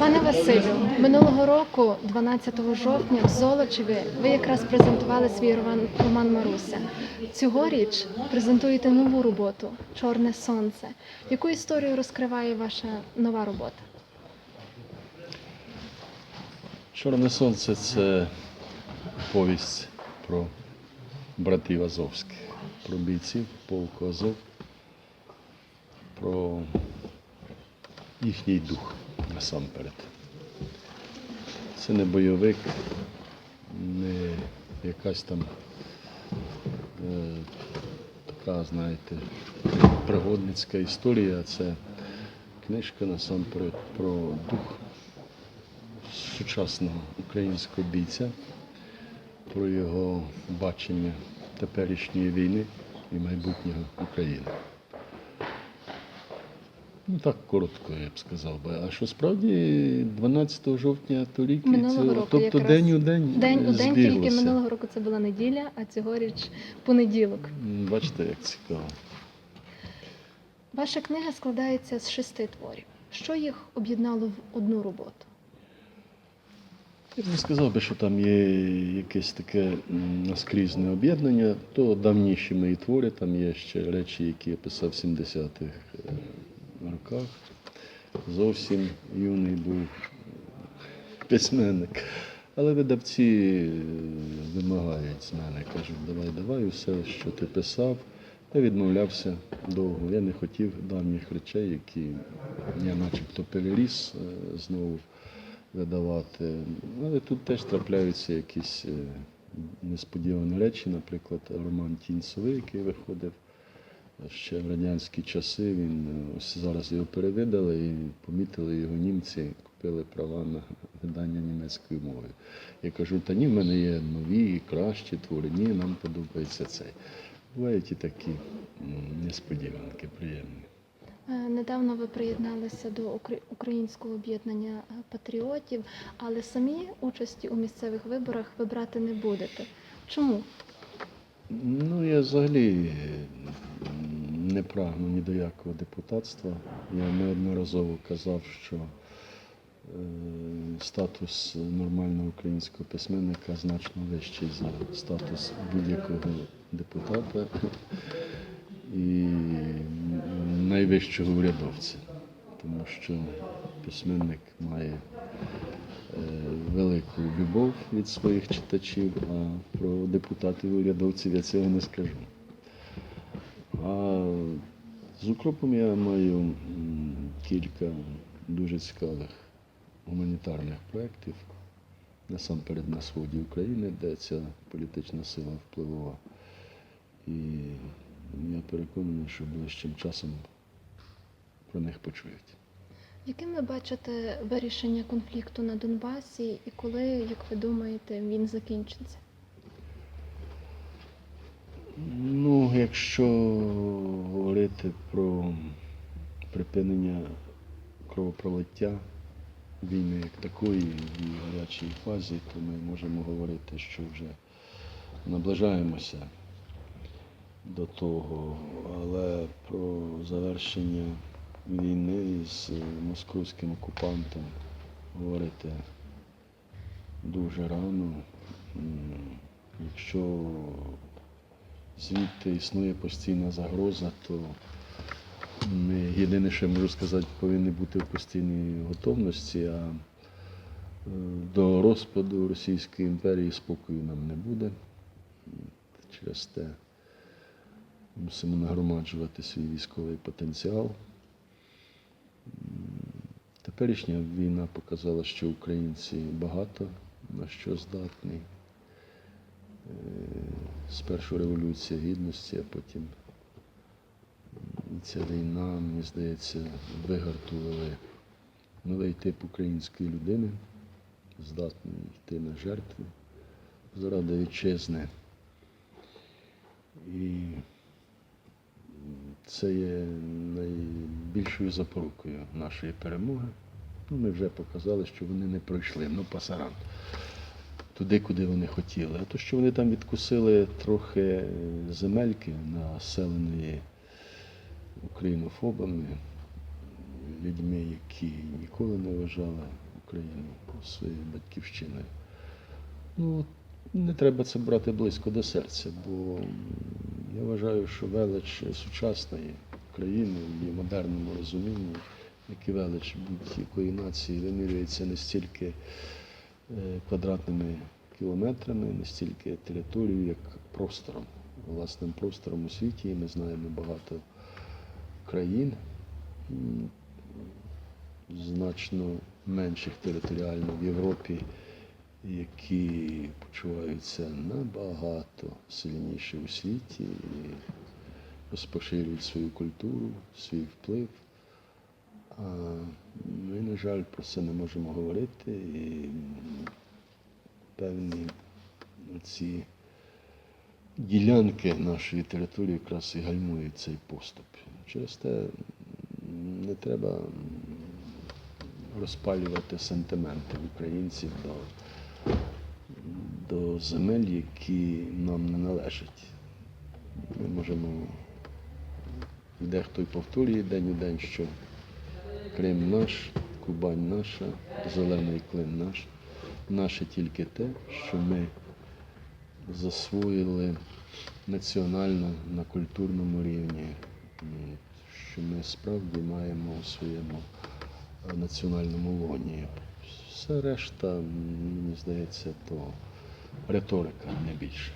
Пане Василю, минулого року, 12 жовтня, в Золочеві, ви якраз презентували свій роман, роман Маруся. Цьогоріч презентуєте нову роботу Чорне сонце. Яку історію розкриває ваша нова робота? Чорне сонце це повість про братів Азовських, про бійців полку Азов, про їхній дух насамперед. Це не бойовик, не якась там е, така, знаєте, пригодницька історія. Це книжка насамперед про дух сучасного українського бійця, про його бачення теперішньої війни і майбутнього України. Ну так коротко, я б сказав би. А що справді 12 жовтня торік, Минулого це- року тобто день у день, День у день тільки минулого року це була неділя, а цьогоріч понеділок. Бачите, як цікаво. Ваша книга складається з шести творів. Що їх об'єднало в одну роботу? Я б не сказав би, що там є якесь таке наскрізне об'єднання, то давніші мої твори, там є ще речі, які я писав в 70-х е, роках. Зовсім юний був письменник. Але видавці е, вимагають з мене, кажуть, давай, давай, усе, що ти писав. Я відмовлявся довго. Я не хотів давніх речей, які я начебто переріс е, знову видавати. Але тут теж трапляються якісь е, несподівані речі, наприклад, роман Тінь Сови, який виходив ще в радянські часи. Він е, ось зараз його перевидали і помітили його німці, купили права на видання німецькою мовою. Я кажу, та ні, в мене є нові кращі твори, ні, нам подобається цей. Бувають і такі несподіванки приємні. Е, Недавно ви приєдналися до українського об'єднання е, патріотів, але самі участі у місцевих виборах ви брати не будете. Чому? Ну, я взагалі не прагну ні до якого депутатства. Я неодноразово казав, що е, статус нормального українського письменника значно вищий за статус будь-якого депутата і найвищого урядовця. Тому що письменник має е, велику любов від своїх читачів, а про депутатів і урядовців я цього не скажу. А з укропом я маю кілька дуже цікавих гуманітарних проєктів, насамперед на сході України, де ця політична сила впливова. І я переконаний, що ближчим часом про них почують. Яким ви бачите вирішення конфлікту на Донбасі і коли, як ви думаєте, він закінчиться? Ну, якщо говорити про припинення кровопролиття війни як такої в гарячій фазі, то ми можемо говорити, що вже наближаємося до того. Але про завершення війни з московським окупантом говорити дуже рано. Якщо звідти існує постійна загроза, то ми єдине, що я можу сказати, повинні бути в постійній готовності, а е, до розпаду Російської імперії спокою нам не буде. Через те мусимо нагромаджувати свій військовий потенціал. Теперішня війна показала, що українці багато на що здатні. Спершу революція гідності, а потім ця війна, мені здається, вигартували новий тип української людини, здатний йти на жертви заради вітчизни. І це є найбільшою запорукою нашої перемоги. Ну, ми вже показали, що вони не пройшли, ну пасаран туди, куди вони хотіли. А то, що вони там відкусили трохи е, земельки, населеної українофобами, людьми, які ніколи не вважали Україну своєю батьківщиною. Ну, не треба це брати близько до серця, бо я вважаю, що велич сучасної країни в її модерному розумінні, як і велич будь-якої нації, вимірюється не стільки квадратними кілометрами, не стільки територією, як простором, власним простором у світі. І ми знаємо багато країн, значно менших територіально в Європі, які почуваються набагато сильніше у світі і розпоширюють свою культуру, свій вплив. Ми, на жаль, про це не можемо говорити. І певні ці ділянки нашої території якраз і гальмують цей поступ. Через те не треба розпалювати сентименти українців до, до земель, які нам не належать. Ми можемо, дехто й повторює день у день, що Крим наш, Кубань наша, зелений клин наш. Наше тільки те, що ми засвоїли національно на культурному рівні, що ми справді маємо у своєму е, національному лоні. Все решта, мені здається, то риторика, не більше.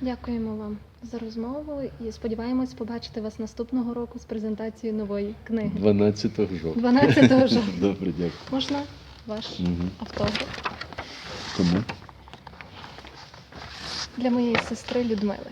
Дякуємо вам за розмову і сподіваємось побачити вас наступного року з презентацією нової книги. 12 жовтня. 12 жовтня. Добре, дякую. Можна ваш угу. автограф Кому? для моєї сестри Людмили.